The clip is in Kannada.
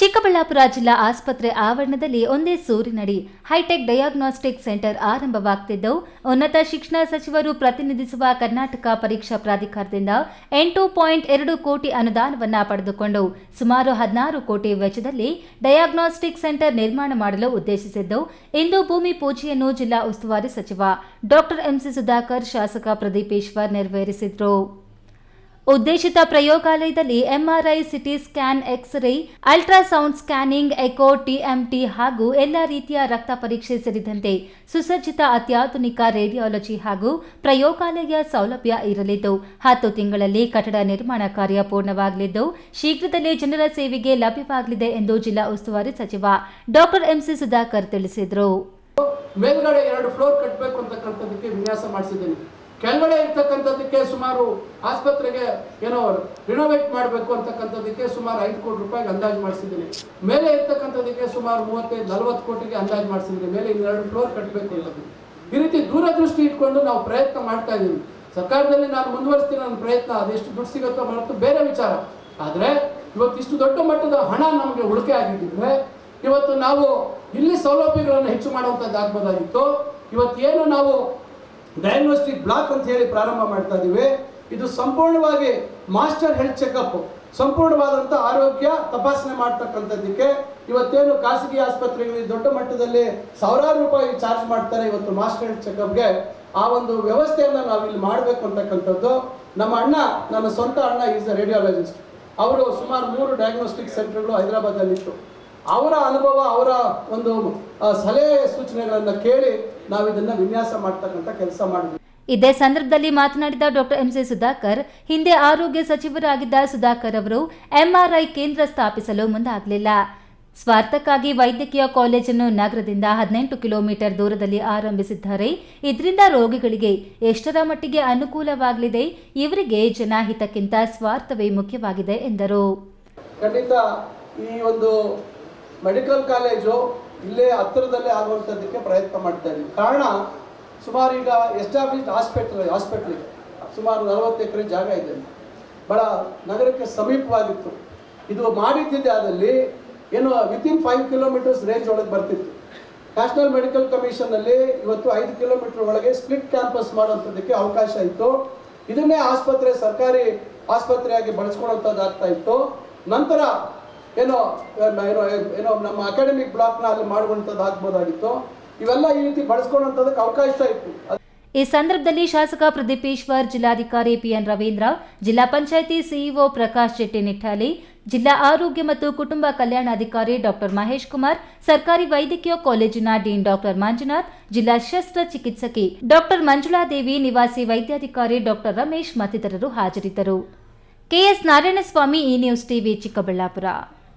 ಚಿಕ್ಕಬಳ್ಳಾಪುರ ಜಿಲ್ಲಾ ಆಸ್ಪತ್ರೆ ಆವರಣದಲ್ಲಿ ಒಂದೇ ಸೂರಿನಡಿ ಹೈಟೆಕ್ ಡಯಾಗ್ನೋಸ್ಟಿಕ್ ಸೆಂಟರ್ ಆರಂಭವಾಗ್ತಿದ್ದವು ಉನ್ನತ ಶಿಕ್ಷಣ ಸಚಿವರು ಪ್ರತಿನಿಧಿಸುವ ಕರ್ನಾಟಕ ಪರೀಕ್ಷಾ ಪ್ರಾಧಿಕಾರದಿಂದ ಎಂಟು ಪಾಯಿಂಟ್ ಎರಡು ಕೋಟಿ ಅನುದಾನವನ್ನು ಪಡೆದುಕೊಂಡು ಸುಮಾರು ಹದಿನಾರು ಕೋಟಿ ವೆಚ್ಚದಲ್ಲಿ ಡಯಾಗ್ನೋಸ್ಟಿಕ್ ಸೆಂಟರ್ ನಿರ್ಮಾಣ ಮಾಡಲು ಉದ್ದೇಶಿಸಿದ್ದು, ಇಂದು ಭೂಮಿ ಪೂಜೆಯನ್ನು ಜಿಲ್ಲಾ ಉಸ್ತುವಾರಿ ಸಚಿವ ಡಾಕ್ಟರ್ ಎಂಸಿ ಸುಧಾಕರ್, ಶಾಸಕ ಪ್ರದೀಪೇಶ್ವರ್ ನೆರವೇರಿಸಿದರು. ಉದ್ದೇಶಿತ ಪ್ರಯೋಗಾಲಯದಲ್ಲಿ MRI CT scan x ray ultrasound scanning echo TMT ಹಾಗೂ ಎಲ್ಲ ರೀತಿಯ ರಕ್ತ ಪರೀಕ್ಷೆ ಸೇರಿದಂತೆ ಸುಸಜ್ಜಿತ ಅತ್ಯಾಧುನಿಕ ರೇಡಿಯಾಲಜಿ ಹಾಗೂ ಪ್ರಯೋಗಾಲಯ ಸೌಲಭ್ಯ ಇರಲಿದ್ದು, ಹತ್ತು ತಿಂಗಳಲ್ಲಿ ಕಟ್ಟಡ ನಿರ್ಮಾಣ ಕಾರ್ಯ ಪೂರ್ಣವಾಗಲಿದ್ದು, ಶೀಘ್ರದಲ್ಲೇ ಜನರ ಸೇವೆಗೆ ಲಭ್ಯವಾಗಲಿದೆ ಎಂದು ಜಿಲ್ಲಾ ಉಸ್ತುವಾರಿ ಸಚಿವ ಡಾಕ್ಟರ್ ಎಂಸಿ ಸುಧಾಕರ್ ತಿಳಿಸಿದರು. ಮೇಲ್ಗಡೆ ಎರಡು ಫ್ಲೋರ್ ಕಟ್ಟಬೇಕು ವಿನ್ಯಾಸ ಮಾಡಿಸಿದ್ದೀನಿ. ಕೆಳಗಡೆ ಇರ್ತಕ್ಕಂಥದ್ದಕ್ಕೆ ಸುಮಾರು ಆಸ್ಪತ್ರೆಗೆ ಏನೋ ರಿನೋವೇಟ್ ಮಾಡಬೇಕು ಅಂತಕ್ಕಂಥದ್ದಕ್ಕೆ ಸುಮಾರು ಐದು ಕೋಟಿ ರೂಪಾಯಿಗೆ ಅಂದಾಜು ಮಾಡಿಸಿದ್ದೀನಿ. ಮೇಲೆ ಇರ್ತಕ್ಕಂಥದ್ದಕ್ಕೆ ಸುಮಾರು ಮೂವತ್ತೈದು, ನಲವತ್ತು ಕೋಟಿಗೆ ಅಂದಾಜು ಮಾಡಿಸಿದ್ದೀನಿ. ಮೇಲೆ ಇನ್ನೆರಡು ಫ್ಲೋರ್ ಕಟ್ಟಬೇಕು ಅನ್ನೋದು ಈ ರೀತಿ ದೂರದೃಷ್ಟಿ ಇಟ್ಕೊಂಡು ನಾವು ಪ್ರಯತ್ನ ಮಾಡ್ತಾ ಇದ್ದೀವಿ. ಸರ್ಕಾರದಲ್ಲಿ ನಾನು ಮುಂದುವರಿಸ್ತೀನಿ ನನ್ನ ಪ್ರಯತ್ನ, ಅದೆಷ್ಟು ದುಡ್ಡು ಸಿಗುತ್ತೋ ಮತ್ತು ಬೇರೆ ವಿಚಾರ. ಆದರೆ ಇವತ್ತು ಇಷ್ಟು ದೊಡ್ಡ ಮಟ್ಟದ ಹಣ ನಮಗೆ ಉಳಿಕೆ ಆಗಿದ್ದಿದ್ರೆ ಇವತ್ತು ನಾವು ಇಲ್ಲಿ ಸೌಲಭ್ಯಗಳನ್ನು ಹೆಚ್ಚು ಮಾಡುವಂಥದ್ದು ಆಗ್ಬೋದಾಗಿತ್ತು ಇವತ್ತೇನು ನಾವು ಡಯಾಗ್ನೋಸ್ಟಿಕ್ ಬ್ಲಾಕ್ ಅಂತ ಹೇಳಿ ಪ್ರಾರಂಭ ಮಾಡ್ತಾ ಇದ್ದೀವಿ ಇದು ಸಂಪೂರ್ಣವಾಗಿ ಮಾಸ್ಟರ್ ಹೆಲ್ತ್ ಚೆಕಪ್ ಸಂಪೂರ್ಣವಾದಂಥ ಆರೋಗ್ಯ ತಪಾಸಣೆ ಮಾಡ್ತಕ್ಕಂಥದ್ದಕ್ಕೆ. ಇವತ್ತೇನು ಖಾಸಗಿ ಆಸ್ಪತ್ರೆಗಳಲ್ಲಿ ದೊಡ್ಡ ಮಟ್ಟದಲ್ಲಿ ಸಾವಿರಾರು ರೂಪಾಯಿ ಚಾರ್ಜ್ ಮಾಡ್ತಾರೆ ಇವತ್ತು ಮಾಸ್ಟರ್ ಹೆಲ್ತ್ ಚೆಕಪ್ಗೆ. ಆ ಒಂದು ವ್ಯವಸ್ಥೆಯನ್ನು ನಾವು ಇಲ್ಲಿ ಮಾಡಬೇಕು ಅಂತಕ್ಕಂಥದ್ದು. ನಮ್ಮ ಅಣ್ಣ, ನನ್ನ ಸ್ವಂತ ಅಣ್ಣ ಈಸ್ ಅ ರೇಡಿಯಾಲಜಿಸ್ಟ್ ಅವರು ಸುಮಾರು ಮೂರು ಡಯಾಗ್ನೋಸ್ಟಿಕ್ ಸೆಂಟರ್ಗಳು ಹೈದರಾಬಾದಲ್ಲಿತ್ತು. ಅವರ ಅನುಭವ ಅವರ ಒಂದು ಸಲಹೆ ಸೂಚನೆಗಳನ್ನು ಕೇಳಿ ನಾವು ಇದನ್ನ ವಿನ್ಯಾಸ ಮಾಡ್ತಕ್ಕಂಥ ಕೆಲಸ ಮಾಡಿದ್ವಿ. ಇದೇ ಸಂದರ್ಭದಲ್ಲಿ ಮಾತನಾಡಿದ ಡಾಕ್ಟರ್ ಎಂಸಿ ಸುಧಾಕರ್ ಹಿಂದೆ ಆರೋಗ್ಯ ಸಚಿವರಾಗಿದ್ದ ಸುಧಾಕರ್ ಅವರು ಎಂಆರ್ಐ ಕೇಂದ್ರ ಸ್ಥಾಪಿಸಲು ಮುಂದಾಗಲಿಲ್ಲ. ಸ್ವಾರ್ಥಕ್ಕಾಗಿ ವೈದ್ಯಕೀಯ ಕಾಲೇಜನ್ನು ನಗರದಿಂದ ಹದಿನೆಂಟು ಕಿಲೋಮೀಟರ್ ದೂರದಲ್ಲಿ ಆರಂಭಿಸಿದ್ದಾರೆ. ಇದರಿಂದ ರೋಗಿಗಳಿಗೆ ಎಷ್ಟರ ಮಟ್ಟಿಗೆ ಅನುಕೂಲವಾಗಲಿದೆ ಇವರಿಗೆ ಜನಹಿತಕ್ಕಿಂತ ಸ್ವಾರ್ಥವೇ ಮುಖ್ಯವಾಗಿದೆ ಎಂದರು. ಖಂಡಿತ ಈ ಒಂದು ಮೆಡಿಕಲ್ ಕಾಲೇಜು ಇಲ್ಲೇ ಹತ್ತಿರದಲ್ಲೇ ಆಗುವಂಥದ್ದಕ್ಕೆ ಪ್ರಯತ್ನ ಮಾಡ್ತಾ ಇದ್ದೀವಿ. ಕಾರಣ, ಸುಮಾರು ಈಗ ಎಸ್ಟಾಬ್ಲಿಷ್ಡ್ ಹಾಸ್ಪಿಟ್ಲ್, ಹಾಸ್ಪಿಟ್ಲಿಗೆ. ಸುಮಾರು ನಲವತ್ತು ಎಕರೆ ಜಾಗ ಇದೆ. ಬಹಳ ನಗರಕ್ಕೆ ಸಮೀಪವಾಗಿತ್ತು. ಇದು ಮಾಡಿದ್ದಿದೆ ಆದಲ್ಲಿ ಏನು ವಿತಿನ್ ಫೈವ್ ಕಿಲೋಮೀಟರ್ಸ್ ರೇಂಜ್ ಒಳಗೆ ಬರ್ತಿತ್ತು. ನ್ಯಾಷನಲ್ ಮೆಡಿಕಲ್ ಕಮಿಷನಲ್ಲಿ ಇವತ್ತು ಐದು ಕಿಲೋಮೀಟರ್ ಒಳಗೆ ಸ್ಪ್ಲಿಟ್ ಕ್ಯಾಂಪಸ್ ಮಾಡುವಂಥದ್ದಕ್ಕೆ ಅವಕಾಶ ಇತ್ತು. ಇದನ್ನೇ ಆಸ್ಪತ್ರೆ ಸರ್ಕಾರಿ ಆಸ್ಪತ್ರೆಯಾಗಿ ಬಳಸ್ಕೊಳ್ಳೋಂಥದ್ದಾಗ್ತಾ ಇತ್ತು. ನಂತರ ಏನೋ ಏನೋ ಏನೋ ನಮ್ಮ ಅಕಾಡೆಮಿಕ್ ಬ್ಲಾಕ್ನ ಅಲ್ಲಿ ಮಾಡುವಂಥದ್ದು ಆಗ್ಬೋದಾಗಿತ್ತು. ಇವೆಲ್ಲ ಈ ರೀತಿ ಬಳಸ್ಕೊಳ್ಳೋಂಥದ್ದಕ್ಕೆ ಅವಕಾಶ ಇತ್ತು. ಈ ಸಂದರ್ಭದಲ್ಲಿ ಶಾಸಕ ಪ್ರದೀಪೇಶ್ವರ್, ಜಿಲ್ಲಾಧಿಕಾರಿ ಪಿಎನ್ ರವೀಂದ್ರ, ಜಿಲ್ಲಾ ಪಂಚಾಯಿತಿ ಸಿಇಒ ಪ್ರಕಾಶ್ ಶೆಟ್ಟಿ ನಿಠಾಲಿ ಜಿಲ್ಲಾ ಆರೋಗ್ಯ ಮತ್ತು ಕುಟುಂಬ ಕಲ್ಯಾಣಾಧಿಕಾರಿ ಡಾಕ್ಟರ್ ಮಹೇಶ್ ಕುಮಾರ್, ಸರ್ಕಾರಿ ವೈದ್ಯಕೀಯ ಕಾಲೇಜಿನ ಡೀನ್ ಡಾಕ್ಟರ್ ಮಂಜುನಾಥ್, ಜಿಲ್ಲಾ ಶಸ್ತ್ರಚಿಕಿತ್ಸಕಿ ಡಾಕ್ಟರ್ ಮಂಜುಳಾದೇವಿ ನಿವಾಸಿ ವೈದ್ಯಾಧಿಕಾರಿ ಡಾಕ್ಟರ್ ರಮೇಶ್ ಮತ್ತಿತರರು ಹಾಜರಿದ್ದರು. ಕೆಎಸ್ ನಾರಾಯಣಸ್ವಾಮಿ ಈ ನ್ಯೂಸ್ ಟಿವಿ ಚಿಕ್ಕಬಳ್ಳಾಪುರ.